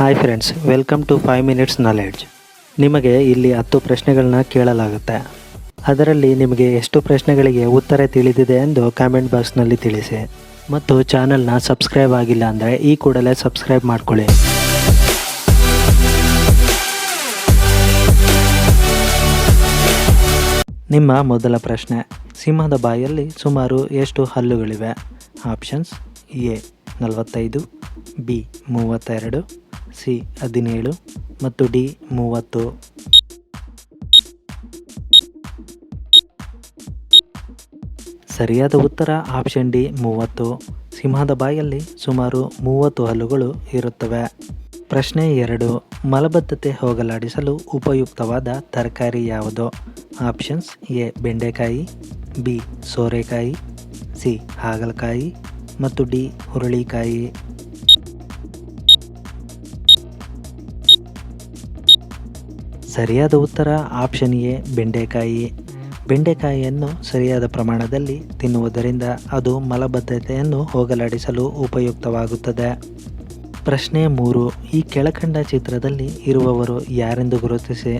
Hi friends welcome to five minutes knowledge ನಿಮಗೆ ಇಲ್ಲಿ ಹತ್ತು ಪ್ರಶ್ನೆಗಳನ್ನ ಕೇಳಲಾಗುತ್ತೆ. ಅದರಲ್ಲಿ ನಿಮಗೆ ಎಷ್ಟು ಪ್ರಶ್ನೆಗಳಿಗೆ ಉತ್ತರ ತಿಳಿದಿದೆ ಎಂದು ಕಾಮೆಂಟ್ ಬಾಕ್ಸ್ನಲ್ಲಿ ತಿಳಿಸಿ. ಮತ್ತು ಚಾನಲ್ನ ಸಬ್ಸ್ಕ್ರೈಬ್ ಆಗಿಲ್ಲ ಅಂದರೆ ಈ ಕೂಡಲೇ ಸಬ್ಸ್ಕ್ರೈಬ್ ಮಾಡಿಕೊಳ್ಳಿ. ನಿಮ್ಮ ಮೊದಲ ಪ್ರಶ್ನೆ, ಸಿಂಹದ ಬಾಯಲ್ಲಿ ಸುಮಾರು ಎಷ್ಟು ಹಲ್ಲುಗಳಿವೆ? ಆಪ್ಷನ್ಸ್ ಎ, ನಲವತ್ತೈದು, ಬಿ, ಮೂವತ್ತೆರಡು ಸಿ ಹದಿನೇಳು ಮತ್ತು ಡಿ ಮೂವತ್ತು. ಸರಿಯಾದ ಉತ್ತರ ಆಪ್ಷನ್ ಡಿ ಮೂವತ್ತು. ಸಿಂಹದ ಬಾಯಲ್ಲಿ ಸುಮಾರು ಮೂವತ್ತು ಹಲ್ಲುಗಳು ಇರುತ್ತವೆ. ಪ್ರಶ್ನೆ ಎರಡು, ಮಲಬದ್ಧತೆ ಹೋಗಲಾಡಿಸಲು ಉಪಯುಕ್ತವಾದ ತರಕಾರಿ ಯಾವುದು? ಆಪ್ಷನ್ಸ್ ಎ, ಬೆಂಡೆಕಾಯಿ, ಬಿ, ಸೋರೆಕಾಯಿ, ಸಿ, ಹಾಗಲಕಾಯಿ ಮತ್ತು ಡಿ, ಹುರುಳಿಕಾಯಿ. ಸರಿಯಾದ ಉತ್ತರ ಆಪ್ಷನ್ ಎ, ಬೆಂಡೆಕಾಯಿ. ಬೆಂಡೆಕಾಯಿಯನ್ನು ಸರಿಯಾದ ಪ್ರಮಾಣದಲ್ಲಿ ತಿನ್ನುವುದರಿಂದ ಅದು ಮಲಬದ್ಧತೆಯನ್ನು ಹೋಗಲಾಡಿಸಲು ಉಪಯುಕ್ತವಾಗುತ್ತದೆ. ಪ್ರಶ್ನೆ ಮೂರು, ಈ ಕೆಳಕಂಡ ಚಿತ್ರದಲ್ಲಿ ಇರುವವರು ಯಾರೆಂದು ಗುರುತಿಸಿ?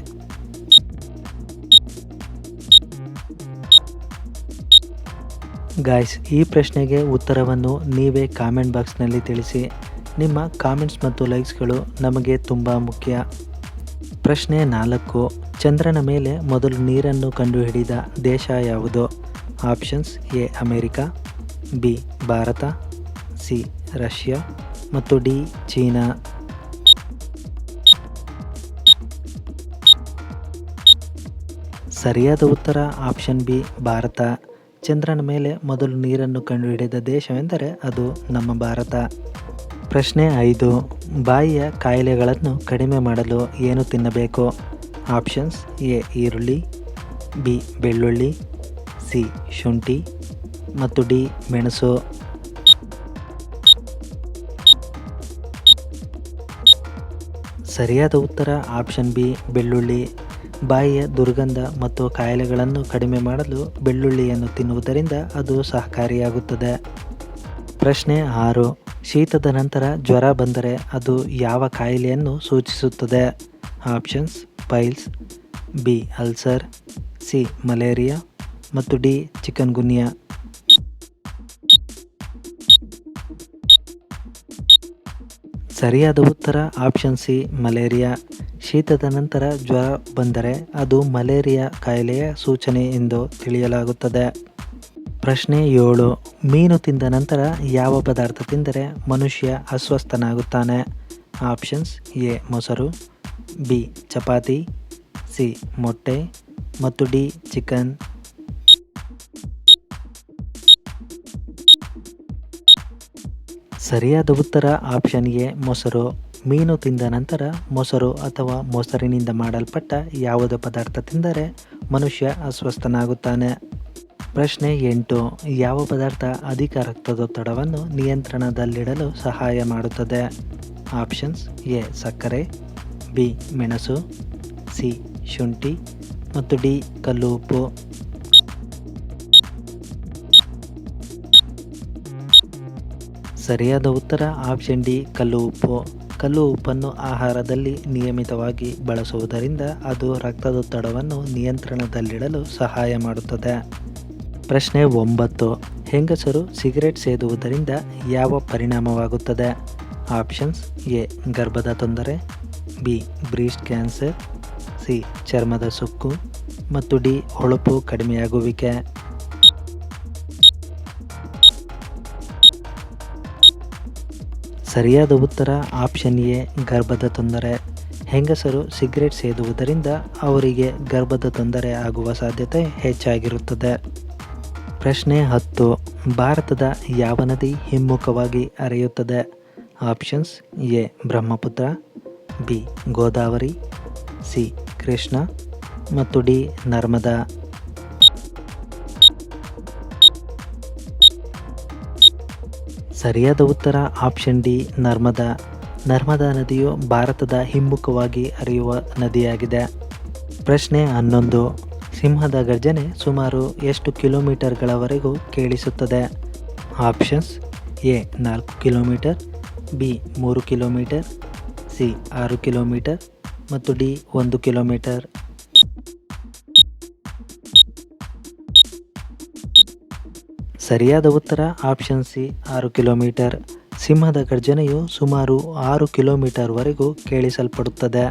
ಗಾಯ್ಸ್ ಈ ಪ್ರಶ್ನೆಗೆ ಉತ್ತರವನ್ನು ನೀವೇ ಕಾಮೆಂಟ್ ಬಾಕ್ಸ್ನಲ್ಲಿ ತಿಳಿಸಿ. ನಿಮ್ಮ ಕಾಮೆಂಟ್ಸ್ ಮತ್ತು ಲೈಕ್ಸ್ಗಳು ನಮಗೆ ತುಂಬ ಮುಖ್ಯ. ಪ್ರಶ್ನೆ ನಾಲ್ಕು. ಚಂದ್ರನ ಮೇಲೆ ಮೊದಲು ನೀರನ್ನು ಕಂಡುಹಿಡಿದ ದೇಶ ಯಾವುದು? Options A, America, B, Bharat, C, Russia ಮತ್ತು ಡಿ, ಚೀನಾ. ಸರಿಯಾದ ಉತ್ತರ ಆಪ್ಷನ್ ಬಿ, ಭಾರತ. ಚಂದ್ರನ ಮೇಲೆ ಮೊದಲು ನೀರನ್ನು ಕಂಡುಹಿಡಿದ ದೇಶವೆಂದರೆ ಅದು ನಮ್ಮ ಭಾರತ. ಪ್ರಶ್ನೆ ಐದು. ಬಾಯಿಯ ಕಾಯಿಲೆಗಳನ್ನು ಕಡಿಮೆ ಮಾಡಲು ಏನು ತಿನ್ನಬೇಕು? ಆಪ್ಷನ್ಸ್ ಎ, ಈರುಳ್ಳಿ, ಬಿ, ಬೆಳ್ಳುಳ್ಳಿ, ಸಿ, ಶುಂಠಿ, ಮತ್ತು ಡಿ, ಮೆಣಸು. ಸರಿಯಾದ ಉತ್ತರ ಆಪ್ಷನ್ ಬಿ, ಬೆಳ್ಳುಳ್ಳಿ. ಬಾಯಿಯ ದುರ್ಗಂಧ ಮತ್ತು ಕಾಯಿಲೆಗಳನ್ನು ಕಡಿಮೆ ಮಾಡಲು ಬೆಳ್ಳುಳ್ಳಿಯನ್ನು ತಿನ್ನುವುದರಿಂದ ಅದು ಸಹಕಾರಿಯಾಗುತ್ತದೆ. ಪ್ರಶ್ನೆ ಆರು. ಶೀತದ ನಂತರ ಜ್ವರ ಬಂದರೆ ಅದು ಯಾವ ಕಾಯಿಲೆಯನ್ನು ಸೂಚಿಸುತ್ತದೆ? Options, piles, B, ulcer, C, malaria ಮತ್ತು ಡಿ ಚಿಕನ್ ಗುನ್ಯಾ ಸರಿಯಾದ ಉತ್ತರ ಆಪ್ಷನ್ ಸಿ, ಮಲೇರಿಯಾ. ಶೀತದ ನಂತರ ಜ್ವರ ಬಂದರೆ ಅದು ಮಲೇರಿಯಾ ಕಾಯಿಲೆಯ ಸೂಚನೆ ಎಂದು ತಿಳಿಯಲಾಗುತ್ತದೆ. ಪ್ರಶ್ನೆ ಏಳು. ಮೀನು ತಿಂದ ನಂತರ ಯಾವ ಪದಾರ್ಥ ತಿಂದರೆ ಮನುಷ್ಯ ಅಸ್ವಸ್ಥನಾಗುತ್ತಾನೆ? ಆಪ್ಷನ್ಸ್ ಎ, ಮೊಸರು, ಬಿ, ಚಪಾತಿ, ಸಿ, ಮೊಟ್ಟೆ ಮತ್ತು ಡಿ, ಚಿಕನ್. ಸರಿಯಾದ ಉತ್ತರ ಆಪ್ಷನ್ ಎ, ಮೊಸರು. ಮೀನು ತಿಂದ ನಂತರ ಮೊಸರು ಅಥವಾ ಮೊಸರಿನಿಂದ ಮಾಡಲ್ಪಟ್ಟ ಯಾವುದೇ ಪದಾರ್ಥ ತಿಂದರೆ ಮನುಷ್ಯ ಅಸ್ವಸ್ಥನಾಗುತ್ತಾನೆ. ಪ್ರಶ್ನೆ ಎಂಟು, ಯಾವ ಪದಾರ್ಥ ಅಧಿಕ ರಕ್ತದೊತ್ತಡವನ್ನು ನಿಯಂತ್ರಣದಲ್ಲಿಡಲು ಸಹಾಯ ಮಾಡುತ್ತದೆ? ಆಪ್ಷನ್ಸ್ ಎ, ಸಕ್ಕರೆ, ಬಿ, ಮೆಣಸು, ಸಿ, ಶುಂಠಿ ಮತ್ತು ಡಿ ಕಲ್ಲು ಉಪ್ಪು ಸರಿಯಾದ ಉತ್ತರ ಆಪ್ಷನ್ ಡಿ ಕಲ್ಲು ಉಪ್ಪು ಕಲ್ಲು ಉಪ್ಪನ್ನು ಆಹಾರದಲ್ಲಿ ನಿಯಮಿತವಾಗಿ ಬಳಸುವುದರಿಂದ ಅದು ರಕ್ತದೊತ್ತಡವನ್ನು ನಿಯಂತ್ರಣದಲ್ಲಿಡಲು ಸಹಾಯ ಮಾಡುತ್ತದೆ. ಪ್ರಶ್ನೆ ಒಂಬತ್ತು. ಹೆಂಗಸರು ಸಿಗರೆಟ್ ಸೇದುವುದರಿಂದ ಯಾವ ಪರಿಣಾಮವಾಗುತ್ತದೆ? ಆಪ್ಷನ್ಸ್ ಎ, ಗರ್ಭದ ತೊಂದರೆ, ಬಿ, ಬ್ರೀಸ್ಟ್ ಕ್ಯಾನ್ಸರ್, ಸಿ, ಚರ್ಮದ ಸುಕ್ಕು, ಮತ್ತು ಡಿ, ಹೊಳಪು ಕಡಿಮೆಯಾಗುವಿಕೆ. ಸರಿಯಾದ ಉತ್ತರ ಆಪ್ಷನ್ ಎ, ಗರ್ಭದ ತೊಂದರೆ. ಹೆಂಗಸರು ಸಿಗರೆಟ್ ಸೇದುವುದರಿಂದ ಅವರಿಗೆ ಗರ್ಭದ ತೊಂದರೆ ಆಗುವ ಸಾಧ್ಯತೆ ಹೆಚ್ಚಾಗಿರುತ್ತದೆ. ಪ್ರಶ್ನೆ ಹತ್ತು. ಭಾರತದ ಯಾವ ನದಿ ಹಿಮ್ಮುಖವಾಗಿ ಹರಿಯುತ್ತದೆ? Options A, Brahmaputra, B, Godavari, C, Krishna ಮತ್ತು ಡಿ, ನರ್ಮದಾ. ಸರಿಯಾದ ಉತ್ತರ ಆಪ್ಷನ್ ಡಿ, ನರ್ಮದಾ. ನರ್ಮದಾ ನದಿಯು ಭಾರತದ ಹಿಮ್ಮುಖವಾಗಿ ಹರಿಯುವ ನದಿಯಾಗಿದೆ. ಪ್ರಶ್ನೆ ಹನ್ನೊಂದು. ಸಿಂಹದ ಗರ್ಜನೆ ಸುಮಾರು ಎಷ್ಟು ಕಿಲೋಮೀಟರ್ಗಳವರೆಗೂ ಕೇಳಿಸುತ್ತದೆ? ಆಪ್ಷನ್ಸ್ ಎ, ನಾಲ್ಕು ಕಿಲೋಮೀಟರ್, ಬಿ, ಮೂರು ಕಿಲೋಮೀಟರ್, ಸಿ, ಆರು ಕಿಲೋಮೀಟರ್ ಮತ್ತು ಡಿ, ಒಂದು ಕಿಲೋಮೀಟರ್. ಸರಿಯಾದ ಉತ್ತರ ಆಪ್ಷನ್ ಸಿ, ಆರು ಕಿಲೋಮೀಟರ್. ಸಿಂಹದ ಗರ್ಜನೆಯು ಸುಮಾರು ಆರು ಕಿಲೋಮೀಟರ್ವರೆಗೂ ಕೇಳಿಸಲ್ಪಡುತ್ತದೆ.